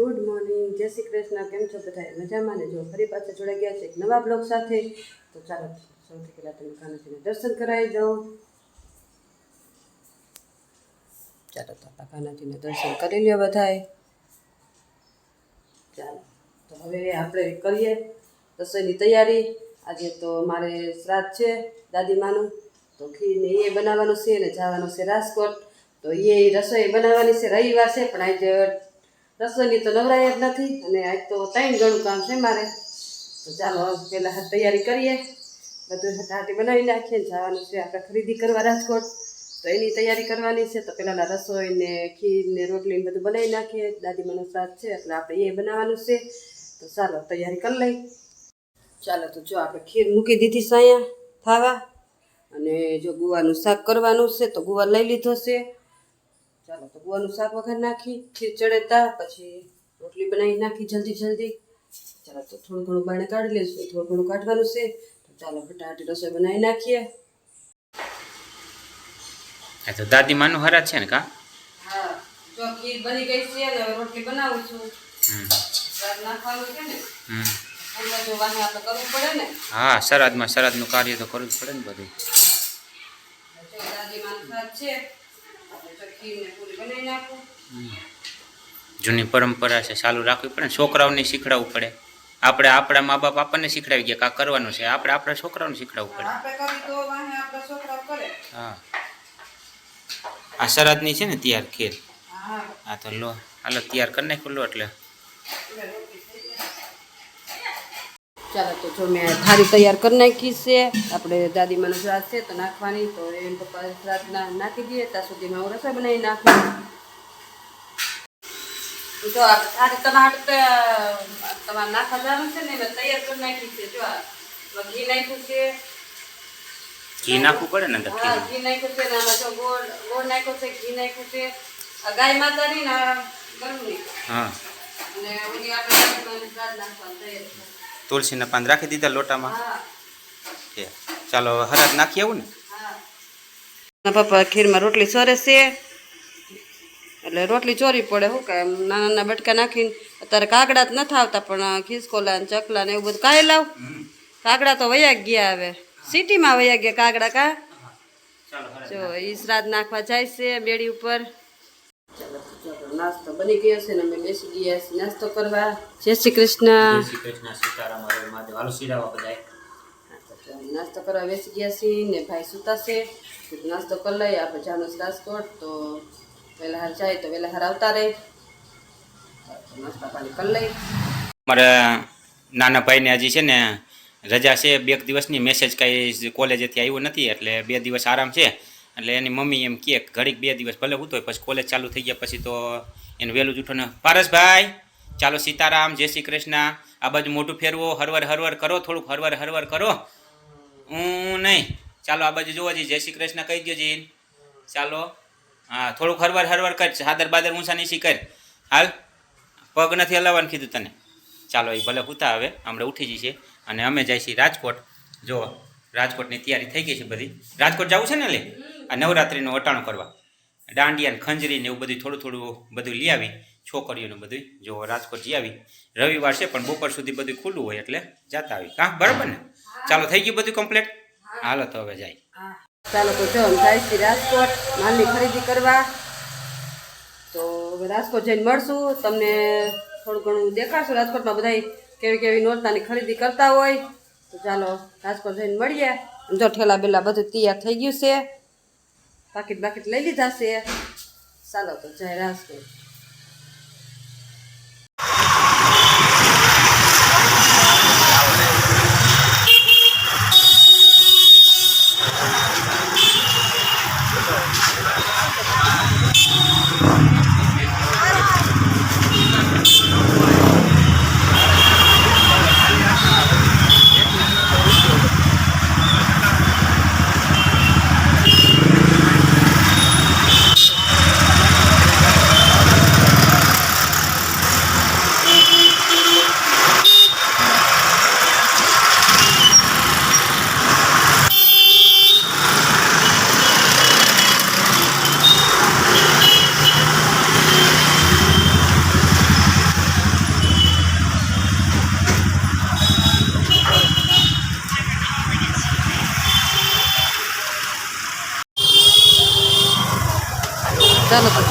Good morning, જય શ્રી કૃષ્ણ, કેમ છો બધા? મજામાં ને? જો ફરી પાછા જોડાઈ ગયા છે એક નવા બ્લોગ સાથે, તો ચાલો સૌથી પહેલાં તમે કાનાજીને દર્શન કરાવી દઉં. ચાલો તો આપણા કાનાજીને દર્શન કરી લ્યો બધાએ. ચાલો, તો હવે આપણે કરીએ રસોઈની તૈયારી. આજે તો મારે શ્રાદ્ધ છે દાદીમાનું તો ખીરને એ બનાવવાનું છે ને, જવાનું છે રાજકોટ. તો એ રસોઈ બનાવવાની છે, રવિવાર છે, પણ આજે રસોઈની તો નવરાય જ નથી અને આજ તો ત્રણ ગણું કામ છે મારે. તો ચાલો પહેલાં તૈયારી કરીએ. બધું હાથે બનાવી નાખીએ જવાનું છે આપણે ખરીદી કરવા રાજકોટ. તો એની તૈયારી કરવાની છે તો પહેલાં રસોઈ ને ખીર ને રોટલી બધું બનાવી નાખીએ. દાદી મને સાથ છે એટલે આપણે એ બનાવવાનું છે. તો ચાલો તૈયારી કરી લઈ ચાલો તો જો આપણે ખીર મૂકી દીધી છે અહીંયા ખાવા અને જો ગુવાનું શાક કરવાનું છે તો ગુવાર લઈ લીધો છે. ચાલો તો ગુવાનું શાક વગર નાખી ખીર ચડેતા પછી રોટલી બનાવી નાખી જલ્દી જલ્દી. ચાલો તો થોડું ઘણું બાણે કાઢી લઈશું થોડું ઘણું કાઢવાનું છે. તો ચાલો ફટાફટ રસોઈ બનાવી નાખીએ. હા તો દાદી માનું હરા છે ને કા? હા જો ખીર બની ગઈ છે અને હવે રોટલી બનાવું છું. નાખવાનું છે ને હમ. ને. હા શ્રાદ્ધમાં શ્રાદ્ધનું કાર્ય તો કરવું જ પડે ને બધું. જો દાદીમાનું શાક છે ખીરને પૂરી બનાવી નાખું. જૂની પરંપરા છે ચાલુ રાખવી પડે છોકરાઓને શીખડાવવું પડે. આપણે આપણા મા બાપ આપણને શીખડાવી ગયા કા કરવાનું છે. આપણે આપણા છોકરાઓને શીખડાવવું પડે. આપણે કરી તો આપણા છોકરાઓ કરે. હા. આ શરદની છે ને તૈયાર ખીર. હા. તો લો હાલો તૈયાર કરી નાખ્યું લો એટલે. ચાલો તો જો મેં થાળી તૈયાર કરી નાખી છે આપણે દાદીમાનો શ્રાદ્ધ છે તો નાખવાની તો એમ પપ્પા શ્રાદ્ધ નાખી દઈએ ત્યાં સુધીમાં હું રસોઈ બનાવી નાખું જો આ થાળી તમારે તમારે નાખવા જવાનું છે ને મેં તૈયાર કરી નાખી છે જો આ ઘી નાખ્યું છે. ઘી નાખવું પડે ને અંદર હા ઘી નાખ્યું છે ને આમાં જો ગોળ ગોળ નાખ્યો છે ઘી નાખ્યું છે. આ ગાય માતાની ને હા. અને ઓલી આપણે નાખવાનું તૈયાર તુલસીના પાન રાખી દીધા લોટામાં. ચાલો હરાજ નાખી આવું ને? પપ્પા ખીરમાં રોટલી સરે છે. એટલે રોટલી ચોરી પડે શું કે નાના નાના બટકા નાખીને અત્યારે કાગડા જ નથી આવતા પણ ખિસકોલા ને ચકલા ને એવું બધું કાંઈ લાવ. કાગડા તો વયા ગયા હવે. સિટીમાં વયા ગયા કાગડા કા? ચાલો જો ઈ શ્રાદ્ધ નાખવા જાય છે બેડી ઉપર. નાસ્તો બની ગયો છે ને અમે બેસી ગયા છીએ નાસ્તો કરવા. જય શ્રી કૃષ્ણ. શ્રી કૃષ્ણ સીતારામ હરે મહાદેવ. હાલો સીરાવા બધાય. નાસ્તો કરવા બેસી ગયા છીએ ને ભાઈ સુતા છે. નાસ્તો કરી લઈએ આપણે જાનું રાજકોટ. તો વહેલા હાર જાય તો વહેલા હાર આવતા રહે. નાસ્તા પાણી કરી લઈ મારા નાના ભાઈને હજી છે ને રજા છે બે એક દિવસની. મેસેજ કાંઈ કોલેજેથી આવ્યો નથી એટલે બે દિવસ આરામ છે. એટલે એની મમ્મી એમ કે ઘડીક બે દિવસ ભલે હું હોય, પછી કોલેજ ચાલુ થઈ ગયા, પછી તો એને વહેલું જ ઉઠો પારસભાઈ, ચાલો સીતારામ, જય શ્રી કૃષ્ણ. આ બાજુ મોટું ફેરવો, હરવર હરવર કરો, થોડુંક હરવર હરવર કરો. હું નહીં. ચાલો આ બાજુ જોવો જી જય શ્રી કૃષ્ણ કહી દો જી ચાલો. હા, થોડુંક હરવર હરવર કર સાદર બાદર ઊંચા નીચી કર. હાલ, પગ નથી હલાવવાનું કીધું તને. ચાલો, એ ભલે હુતા હવે, હમણાં ઉઠી જઈએ અને અમે જઈશી રાજકોટ. જો, રાજકોટની તૈયારી થઈ ગઈ છે બધી. રાજકોટ જવું છે ને લે? આ નવરાત્રિનું વટાણું કરવા. દાંડિયા ને ખંજરી ને એવું બધું થોડું થોડું બધું લઈ આવી, છોકરીઓનું બધું જો રાજકોટ જઈ આવી. રવિવાર છે પણ બપોર સુધી બધું ખુલ્લું હોય એટલે જતા આવી. હા બરાબર ને? ચાલો, થઈ ગયું બધું કમ્પ્લીટ? હાલો, તો હવે જાય. ચાલો, તો જો જાય છે રાજકોટ. માલની ખરીદી કરવા. તો હવે રાજકોટ જઈને મળશું. તમને થોડું ઘણું દેખાડશું. રાજકોટમાં બધા કેવી કેવી નોરતાની ખરીદી કરતા હોય. તો ચાલો, રાજકોટ જઈને મળીએ. જો ઠેલા બેલા બધું તૈયાર થઈ ગયું છે. પાકીટ બાકીટ લઈ લીધા છે. ચાલો તો જય રાજકોટ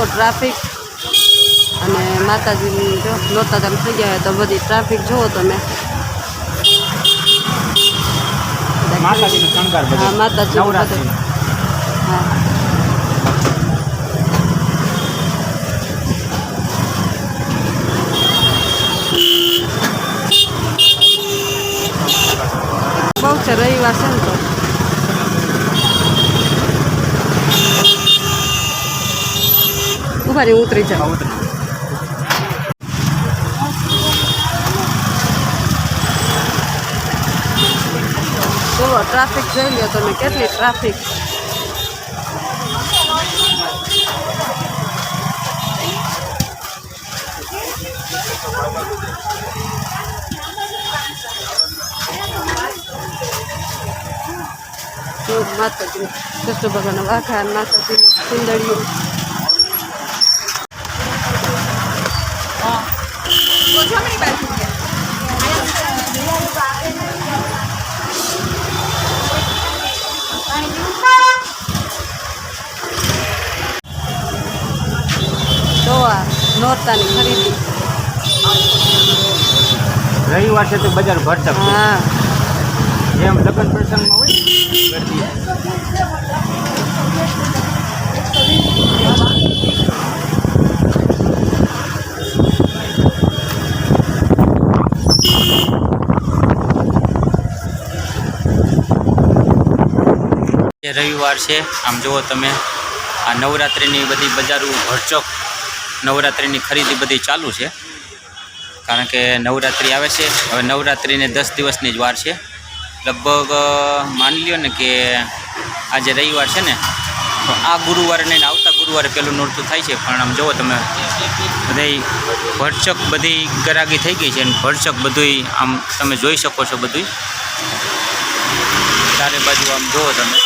જુઓ ટ્રાફિક અને માતાજીની જો નોરતા ચાલુ થઈ ગયા હોય તો બધી ટ્રાફિક જુઓ તમે માતાજીનો શણગાર બધો. હા, માતાજીનો બધો. નવરાત્રિનો. હા બહુ છે રવિવાર છે ને તો રહી ઉતરી જાવ જુઓ. ટ્રાફિક જોઈ લ્યો તમે કેટલી ટ્રાફિક? માતાજી કૃષ્ણ ભગવાન વાઘા માતાજી સુંદરીઓ. નોરતાની ખરીદી. રવિવાર છે તો બજાર ભરતક હા. જેમ લગ્ન પ્રસંગમાં હોય રવિવાર છે આમ જુઓ તમે આ નવરાત્રિની બધી બજારો ભરચક. નવરાત્રિની ખરીદી બધી ચાલુ છે. કારણ કે નવરાત્રિ આવે છે. હવે નવરાત્રિને દસ દિવસની જ વાર છે. લગભગ માની લ્યો ને કે આજે રવિવાર છે ને, તો આ ગુરુવારે નહીં, આવતા ગુરુવારે પેલું નોરતું થાય છે. પણ આમ જુઓ તમે બધી ભરચક બધી ગરાગી થઈ ગઈ છે અને ભરચક બધુંય આમ તમે જોઈ શકો છો બધુંય. ચારે બાજુ આમ જુઓ તમે.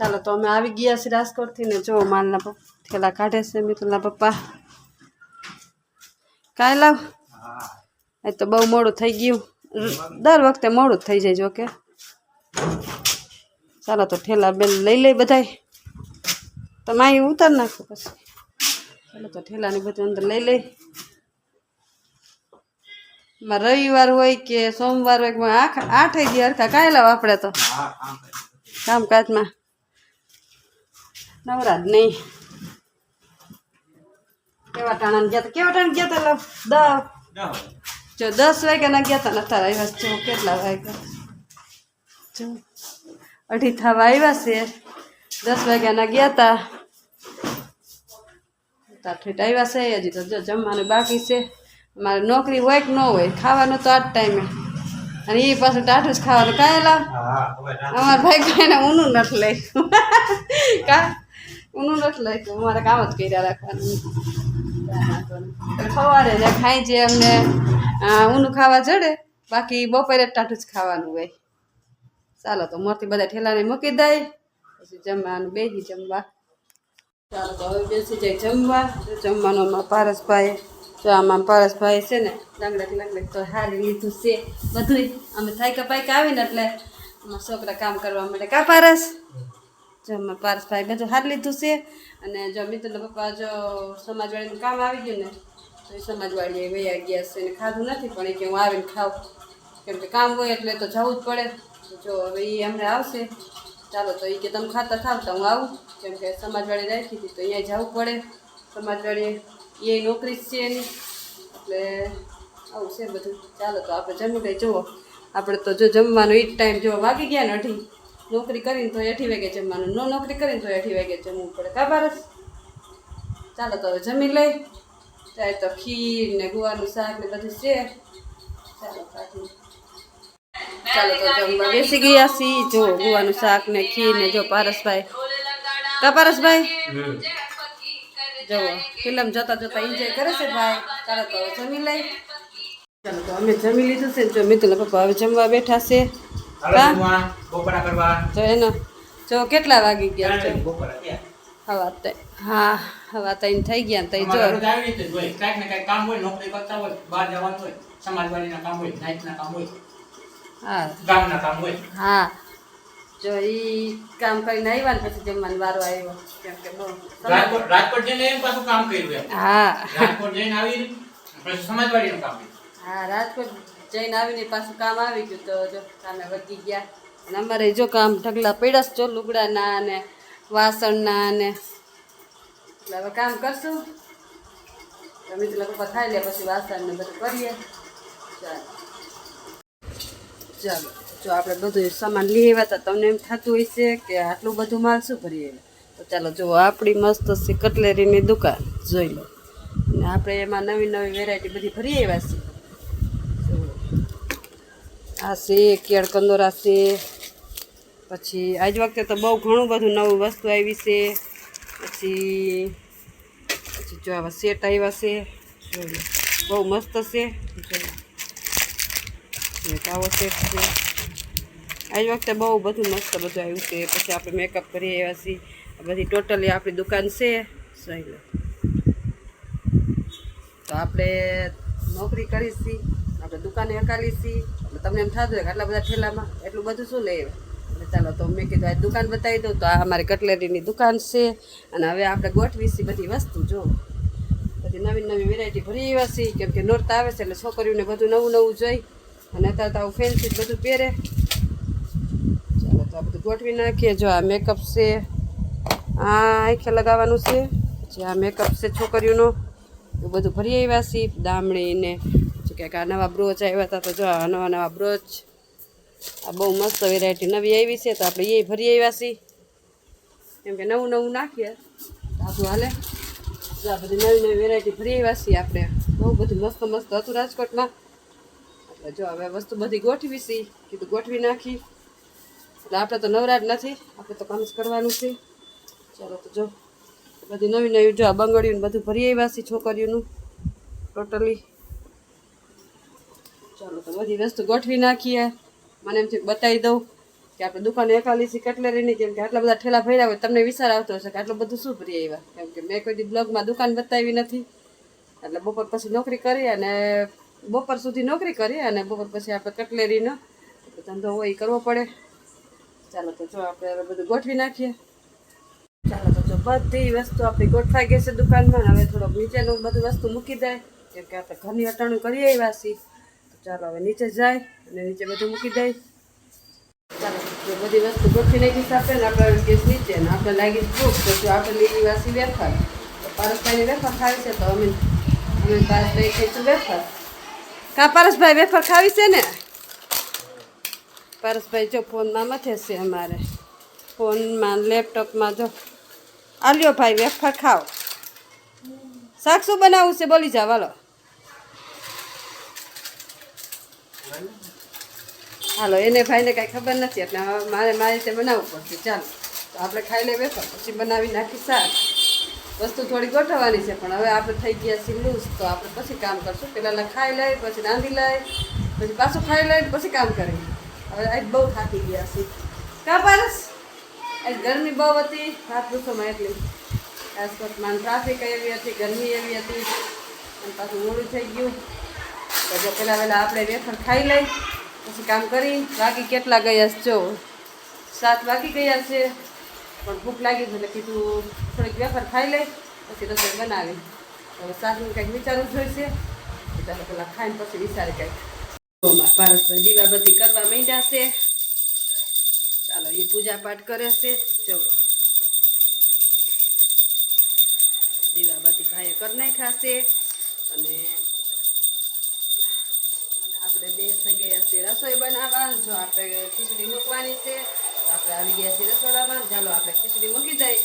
ચાલો તો અમે આવી ગયા છીએ રાજકોટથી ને જો માલના પપ્પા થેલા કાઢે છે મિતુલના પપ્પા. કાંઈ લાવ એ તો બહુ મોડું થઈ ગયું. દર વખતે મોડું થઈ જાય જો કે. ચાલો તો ઠેલા બેન લઈ લઈ બધાય. તમે અહીં ઉતાર નાખો પછી. ચાલો તો ઠેલાની બધું અંદર લઈ લઈ રવિવાર હોય કે સોમવાર હોય આઠ આઠે દી હરખા કાંઈ લાવ આપણે તો કામકાજમાં. નવરાજ નહીં. કેવા ટાણા ગયા હતા કેવા ટાણા ગયા હતા દસ જો દસ વાગ્યાના ગયા હતા નતા આવ્યા જો કેટલા વાગ્યા? જો અઢી થવા આવ્યા છે. દસ વાગ્યાના ગયા હતા તાઠેઠ આવ્યા છે. હજી તો જો જમવાનું બાકી છે. મારે નોકરી હોય કે ન હોય ખાવાનું તો આ જ ટાઈમે. અને એ પાછું ટાઢું જ ખાવાનું. કાંઈ લાવ અમારા ભાઈ ભાઈને ઊનું નથી લઈ કા? ઊનું નથી લખ્યું. અમારે કામ જ કર્યા રાખવાનું. સવારે ને ખાઈ જે અમને ઊનું ખાવા જડે, બાકી બપોરે ટાટું જ ખાવાનું હોય. ચાલો તો મોરથી બધા ઠેલાને મૂકી દઈ. પછી જમવાનું બેસી જમવા. ચાલો તો હવે બેસી જાય જમવા. જમવાનું અમારા પારસભાઈ જો આમાં પારસભાઈ છે ને લંગડક લંગડક તો હારી લીધું છે બધું અમે થાયકા પાયકા આવીને એટલે અમારા છોકરા કામ કરવા માટે કા પારસ? જો અમારા પારસભાઈ બધું હાર લીધું છે. અને જો મિત્રના પપ્પા જો સમાજવાળીનું કામ આવી ગયું ને, તો એ સમાજવાળીએ વૈયા ગયા છે ને ખાધું નથી, પણ એ કે હું આવીને ખાઉં. કેમ કે કામ હોય એટલે તો જવું જ પડે. જો હવે એ અમને આવશે. ચાલો તો એ કે તમે ખાતા થાવ તો હું આવું. કેમ કે સમાજવાળી રાખી હતી તો અહીંયા જવું પડે. સમાજવાળી એ નોકરી જ છે એની. એટલે આવું છે બધું. ચાલો તો આપણે જમી લઈ જુઓ, આપણે તો જો જમવાનું એ જ ટાઈમ જો વાગી ગયા ને અઢી. નોકરી કરીને તો અઢી વાગે જમવાનું. નો નોકરી કરીને તો અઢી વાગે જમવું પડે. કા ભારત ચાલો તો હવે જમી લઈ. ચાહે તો ખીર ને ગુવાનું શાક ને બધું છે. ચાલો કાઢી તો જમવા બેસી ગયા સી જો ગુવાનું શાક ને ખીર ને જો પારસભાઈ. કા પારસભાઈ? જો ફિલ્મ જોતા જોતા એન્જોય કરે છે ભાઈ. ચાલો તો જમી લઈ. ચાલો તો અમે જમી લીધું છે. જો મિત્ર પપ્પા હવે જમવા બેઠા છે. તો એનો જો કેટલા વાગી ગયા છે? હવા તે હા હવા થઈ ગયા તઈ જો. કાંઈક ને કાંઈક કામ હોય નોકરી કરતા હોય બહાર જવાનું હોય સમાજવાડીના કામ હોય નાઈટના કામ હોય હા. ગામના કામ હોય. હા. જો ઈ કામ કરીને આવ્યા ને પછી જમવાનો વારો આવ્યો. કેમ કે બહુ રાજકોટ રાજકોટ જઈને એમ પાછું કામ કર્યું હા. રાજકોટ જઈને આવી પછી સમાજવાડીનું કામ કર્યું. હા રાજકોટ જઈને આવીને પાછું કામ આવી ગયું તો જો કામે વધી ગયા. અને અમારે જો કામ ઢગલા પડ્યા છે જો લુગડાના અને વાસણના અને એટલે હવે કામ કરશું. તો મિત્રો લોકો ખાઈ લે પછી વાસણ ને બધું કરીએ. ચાલો. ચાલો. જો આપણે બધું સામાન લઈ આવ્યા હતા, તમને એમ થતું છે કે આટલું બધું માલ શું ભરીએ તો ચાલો જુઓ, આપણી મસ્ત છે કટલેરીની દુકાન, જોઈ લો. અને આપણે એમાં નવી નવી વેરાયટી બધી ભરી આવ્યા છીએ. આ છે કેળ કંદોરા છે પછી આજ વખતે તો બહુ ઘણું બધું નવું વસ્તુ આવી છે. પછી પછી જો આવા સેટ આવ્યા છે. બહુ મસ્ત છે. આવો સેટ છે. આજ વખતે બહુ બધું મસ્ત બધું આવ્યું છે. પછી આપણે મેકઅપ કરી આવ્યા છીએ. બધી ટોટલી આપણી દુકાન છે. સહેલો તો આપણે નોકરી કરીશી. આપણે દુકાને હકાલી છીએ એટલે તમને એમ થતું હોય આટલા બધા ઠેલામાં એટલું બધું શું લે એટલે ચાલો તો મેં કીધું આ દુકાન બતાવી દઉં તો આ અમારી કટલેરીની દુકાન છે અને હવે આપણે ગોઠવીશી બધી વસ્તુ, જો. બધી નવી નવી વેરાયટી ભરી વાસી કેમ કે નોરતા આવે છે એટલે છોકરીઓને બધું નવું નવું જોઈ. અને અત્યારે તો આવું ફેન્સી બધું પહેરે. ચાલો તો આ બધું ગોઠવી નાખીએ. જો આ મેકઅપ છે, આ આંખે લગાવવાનું છે. પછી આ મેકઅપ છે છોકરીઓનો. એ બધું ભરી આવ્યા છીએ દામણી કંઈક આ નવા બ્રોચ આવ્યા હતા તો જો આ નવા નવા બ્રોચ, આ બહુ મસ્ત વેરાયટી નવી આવી છે તો આપણે એ ભરી આવ્યા છીએ. કેમ કે નવું નવું નાખીએ. તો આપણું હાલે. આ બધી નવી નવી વેરાયટી ભરી આવ્યા છીએ આપણે. બહુ બધું મસ્ત મસ્ત હતું રાજકોટમાં. એટલે જો હવે વસ્તુ બધી ગોઠવી છીએ. કીધું ગોઠવી નાખી. એટલે આપણે તો નવરાજ નથી, આપણે તો કામ જ કરવાનું છે. ચાલો તો જો. બધી નવી નવી જો આ બંગડીઓને બધું ભરી આવ્યા છે છોકરીઓનું. ટોટલી ચાલો તો બધી વસ્તુ ગોઠવી નાખીએ. મને એમ થયું બતાવી દઉં કે આપણે દુકાને એકાલી છીએ, કટલેરીની, કેમ કે આટલા બધા ઠેલા ભર્યા હોય, તમને વિચાર આવતો હશે કે આટલું બધું શું ભરી આવ્યા? કેમ કે મેં કોઈ દી બ્લોગમાં દુકાન બતાવી નથી. એટલે બપોર પછી નોકરી કરી અને બપોર સુધી નોકરી કરી અને બપોર પછી આપણે કટલેરીનો ધંધો હોય એ કરવો પડે. ચાલો તો જો આપણે હવે બધું ગોઠવી નાખીએ. ચાલો તો જો બધી વસ્તુ આપણી ગોઠવાઈ ગઈ છે દુકાનમાં. હવે થોડોક નીચેનું બધું વસ્તુ મૂકી દે. કેમ કે આપણે ઘરની અટાણું કરી આવ્યા છીએ. ચાલો હવે નીચે જાય અને નીચે બધું મૂકી દઈ. ચાલો બધી વસ્તુ ગોઠવી નાખી છે ને આપણે ગેસ નીચે ને આપણે લાગી ભૂખ. તો જો આપણે લીલી વાસી વેફર પારસભાઈને વેફર ખાવી છે, તો અમે અમે પારસભાઈ ખાઈશું વેફર. કા પારસભાઈ વેફર ખાવી છે ને? પારસભાઈ જો ફોનમાં મથે છે અમારે. ફોનમાં, લેપટોપમાં જો. આલ્યો ભાઈ, વેફર ખાઓ. શાક શું બનાવવું છે? બોલી જાવ હાલો. હાલો, એને ભાઈને કાંઈ ખબર નથી, એટલે મારે મારી રીતે બનાવવું પડશે. ચાલો, તો આપણે ખાઈ લઈએ વેફર પછી બનાવી નાખી શાક. વસ્તુ થોડી ગોઠવવાની છે, પણ હવે આપણે થઈ ગયા છીએ લૂઝ તો આપણે પછી કામ કરશું. પહેલાં ખાઈ લઈ પછી રાંધી લઈ પછી પાછું ખાઈ લઈ પછી કામ કરીએ. હવે આજ બહુ થાકી ગયા છે કા પારસ? આજ ગરમી બહુ હતી. હાથ પૂછોમાં એટલી. રાજકોટમાં ટ્રાફિક એવી હતી, ગરમી એવી હતી. અને પાછું મોડું થઈ ગયું. તો પહેલાં વહેલા આપણે વેફર ખાઈ લઈ, પછી કામ કરી વાગી કેટલા ગયા છે જો? સાત વાગી ગયા છે. પણ ભૂખ લાગી છે એટલે કીધું થોડીક વેફર ખાઈ લઈ, પછી રસોઈ બનાવી. હવે શાકનું કંઈક વિચારવું જોઈશે. ચાલો પેલા ખાઈને પછી વિચારે કંઈક. દીવા દીવાબત્તી કરવા માંડ્યા છે. ચાલો એ પૂજા પાઠ કરે છે. જો. દીવાબત્તી ભાઈએ કરી નાખ્યા છે. અને બે થઈ ગયા છે. રસોઈ બનાવવા જો આપણે ખીચડી મૂકવાની છે, તો આપણે આવી ગયા છીએ રસોડામાં. ચાલો આપણે ખીચડી મૂકી દઈ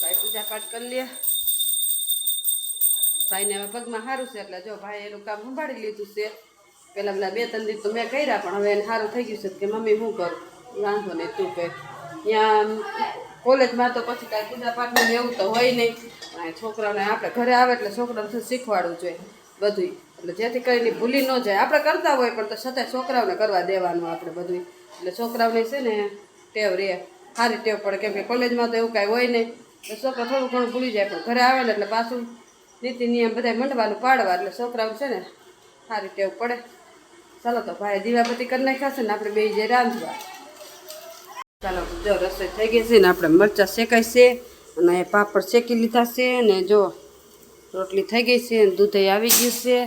ભાઈ પૂજાપાઠ કરી લઈએ ભાઈને હવે પગમાં સારું છે, એટલે જો ભાઈ એનું કામ સંભાળી લીધું છે. પેલા પેલા બે ત્રણ દિવસ તો મેં કર્યા, પણ હવે એને સારું થઈ ગયું છે કે મમ્મી હું કરું? વાંધો નહીં, તું કે ત્યાં કોલેજમાં તો પછી કાંઈ પૂજા પાઠનું ને એવું તો હોય નહીં. છોકરાને આપણે ઘરે આવે એટલે છોકરાઓને શું શીખવાડવું જોઈએ? બધું એટલે જેથી કરીને ભૂલી ન જાય. આપણે કરતા હોય પણ તો છતાંય છોકરાઓને કરવા દેવાનું આપણે બધું એટલે છોકરાઓને છે ને ટેવ રહે સારી ટેવ પડે. કેમ કે કોલેજમાં તો એવું કાંઈ હોય નહીં. તો છોકરા થોડું ઘણું ભૂલી જાય પણ ઘરે આવે ને એટલે પાછું નીતિ નિયમ બધા મંડવાનું પાડવા. એટલે છોકરાઓ છે ને સારી ટેવ પડે. ચાલો તો ભાઈ દીવાબત્તી કરી નાખ્યા ને આપણે બે જે રાંધવા. ચાલો, જો રસોઈ થઈ ગઈ છે ને આપણે મરચાં શેકાય છે અને પાપડ શેકી લીધા છે ને જો રોટલી થઈ ગઈ છે દૂધ આવી ગયું છે.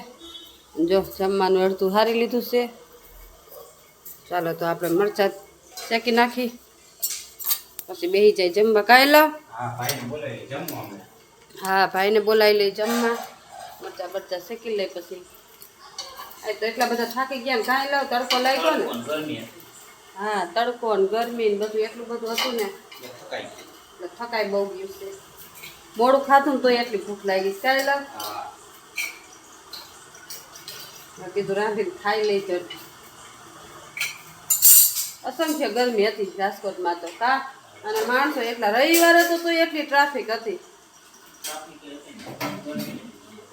જો જમવાનું અડધું હારી લીધું છે. ચાલો તો આપણે મરચાં શેકી નાખી. પછી બેસી જાય જમવા. કાંઈ લાવ હા ભાઈને બોલાવી લઈ જમવા. મરચાં બરચાં શેકી લઈ પછી. તો એટલા બધા થાકી ગયા ને કાંઈ લાવ તડકો લાગ્યો ને. હા તડકો ને ગરમી ને બધું એટલું બધું હતું ને. એટલે થકાઈ બહુ ગયું છે. મોડું ખાધું ને તોય એટલી ભૂખ લાગી. કાંઈ લાવ કીધું રાંધીને ખાઈ લઈ તો અસંખ્ય ગરમી હતી રાજકોટમાં તો કા? અને માણસો એટલા રવિવારે તો તો એટલી ટ્રાફિક હતી.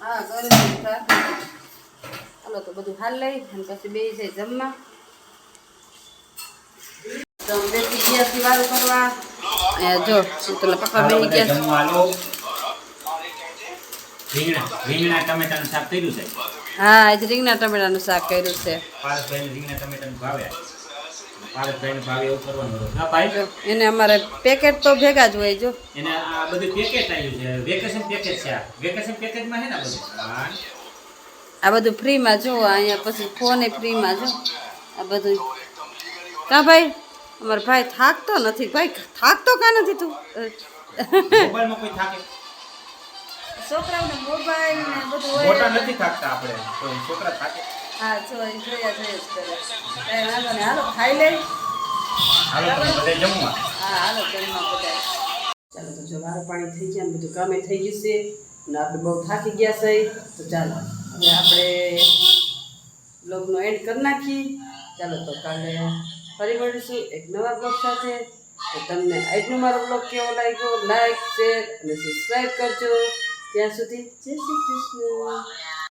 હા ગરમી ટ્રાફિક. ચાલો તો બધું હાલ લઈ અને પછી બે જાય જમવા. તો બેસી ગયા વારું કરવા. જો શીતલના પપ્પા બેસી ગયા છે. જમવા આલો રીંગણા રીંગણા ટમેટાનું શાક કર્યું છે? હા આજે રીંગણા ટમેટાનું શાક કર્યું છે. પારસભાઈને રીંગણા ટમેટાનું ભાવે. પારસભાઈને ભાવે એવું કરવાનું હતું. ભાઈ? એને અમારે પેકેટ તો ભેગા જ હોય જો. એને આ બધું પેકેટ આવ્યું છે. વેકેશન પેકેજ છે આ. વેકેશન પેકેજમાં છે ને બધું? આ બધું ફ્રીમાં જો અહીંયા પછી ફોને ફ્રીમાં જો. આ બધું. કા ભાઈ? અમારો ભાઈ થાકતો નથી. ભાઈ થાકતો કા નથી તું? મોબાઈલમાં કોઈ થાકે? છોકરાઓને મોબાઈલ ને બધું મોટા નથી થાકતા આપણે. તો છોકરા થાકે. હા જો જોયા જોયા જ કરે. કઈ વાંધો નહીં. હાલો ખાઈ લે. હાલો તમે બધા જમવા. હા હાલો જમવા બધા. ચાલો તો જો વારો પાણી થઈ ગયા ને બધું કામે થઈ ગયું છે અને આપણે બહુ થાકી ગયા છે તો ચાલો હવે આપણે બ્લોગનો એન્ડ કરી નાખી ચાલો તો કાલે ફરી મળીશું એક નવા બ્લોગ સાથે. તો તમને આજનો મારો બ્લોગ કેવો લાગ્યો? લાઈક શેર અને સબસ્ક્રાઈબ કરજો. ત્યાં સુધી જય શ્રી કૃષ્ણ.